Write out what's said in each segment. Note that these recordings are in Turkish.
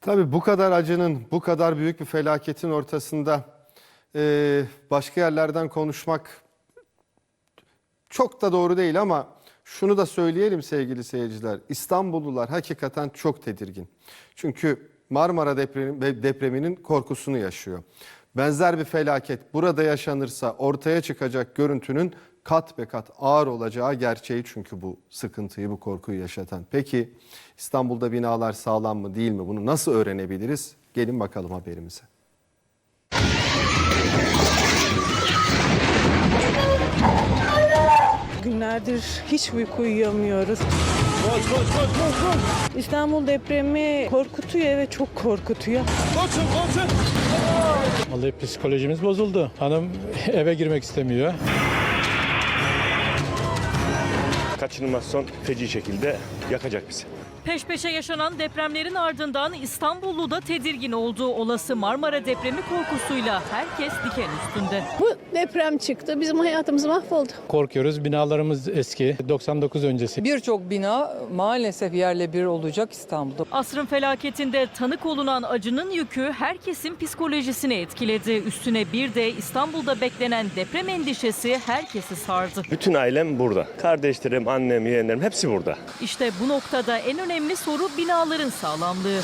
Tabii bu kadar acının, bu kadar büyük bir felaketin ortasında e, başka yerlerden konuşmak çok da doğru değil ama şunu da söyleyelim sevgili seyirciler. İstanbullular hakikaten çok tedirgin. Çünkü Marmara depremi, depreminin korkusunu yaşıyor. Benzer bir felaket burada yaşanırsa ortaya çıkacak görüntünün kat be kat ağır olacağı gerçeği çünkü bu sıkıntıyı, bu korkuyu yaşatan. Peki İstanbul'da binalar sağlam mı değil mi? Bunu nasıl öğrenebiliriz? Gelin bakalım haberimize. Günlerdir hiç uyku uyuyamıyoruz. İstanbul depremi korkutuyor ve çok korkutuyor. Vallahi psikolojimiz bozuldu. Hanım eve girmek istemiyor. Kaçınılmaz feci şekilde yakacak bizi. Peş peşe yaşanan depremlerin ardından İstanbullu da tedirgin oldu. Olası Marmara depremi korkusuyla herkes diken üstünde. Bu deprem çıktı. Bizim hayatımız mahvoldu. Korkuyoruz. Binalarımız eski. 99 öncesi. Birçok bina maalesef yerle bir olacak İstanbul'da. Asrın felaketinde tanık olunan acının yükü herkesin psikolojisini etkiledi. Üstüne bir de İstanbul'da beklenen deprem endişesi herkesi sardı. Bütün ailem burada. Kardeşlerim, annem, yeğenlerim hepsi burada. İşte bu noktada en önemli soru binaların sağlamlığı.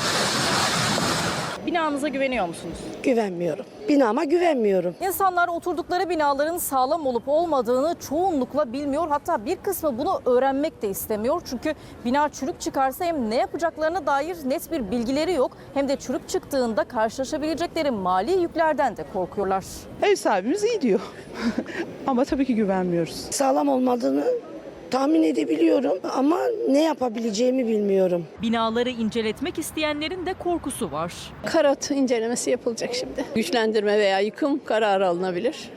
Binanıza güveniyor musunuz? Güvenmiyorum. Binama güvenmiyorum. İnsanlar oturdukları binaların sağlam olup olmadığını çoğunlukla bilmiyor. Hatta bir kısmı bunu öğrenmek de istemiyor. Çünkü bina çürük çıkarsa hem ne yapacaklarına dair net bir bilgileri yok. Hem de çürük çıktığında karşılaşabilecekleri mali yüklerden de korkuyorlar. Ev sahibimiz iyi diyor. Ama tabii ki güvenmiyoruz. Sağlam olmadığını tahmin edebiliyorum ama ne yapabileceğimi bilmiyorum. Binaları inceletmek isteyenlerin de korkusu var. Karat incelemesi yapılacak şimdi. Güçlendirme veya yıkım kararı alınabilir.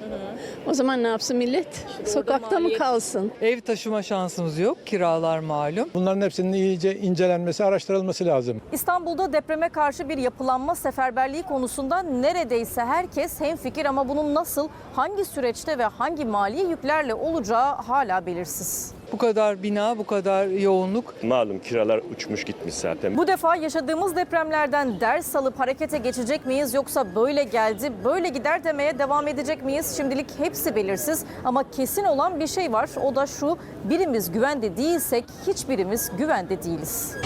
O zaman ne yapsın millet? Sokakta mı kalsın? Ev taşıma şansımız yok. Kiralar malum. Bunların hepsinin iyice incelenmesi, araştırılması lazım. İstanbul'da depreme karşı bir yapılanma seferberliği konusunda neredeyse herkes hemfikir ama bunun nasıl, hangi süreçte ve hangi mali yüklerle olacağı hala belirsiz. Bu kadar bina, bu kadar yoğunluk Malum kiralar uçmuş gitmiş zaten. Bu defa yaşadığımız depremlerden ders alıp harekete geçecek miyiz yoksa böyle geldi, böyle gider demeye devam edecek miyiz? Şimdilik hepsi belirsiz ama kesin olan bir şey var. O da şu, birimiz güvende değilsek hiçbirimiz güvende değiliz.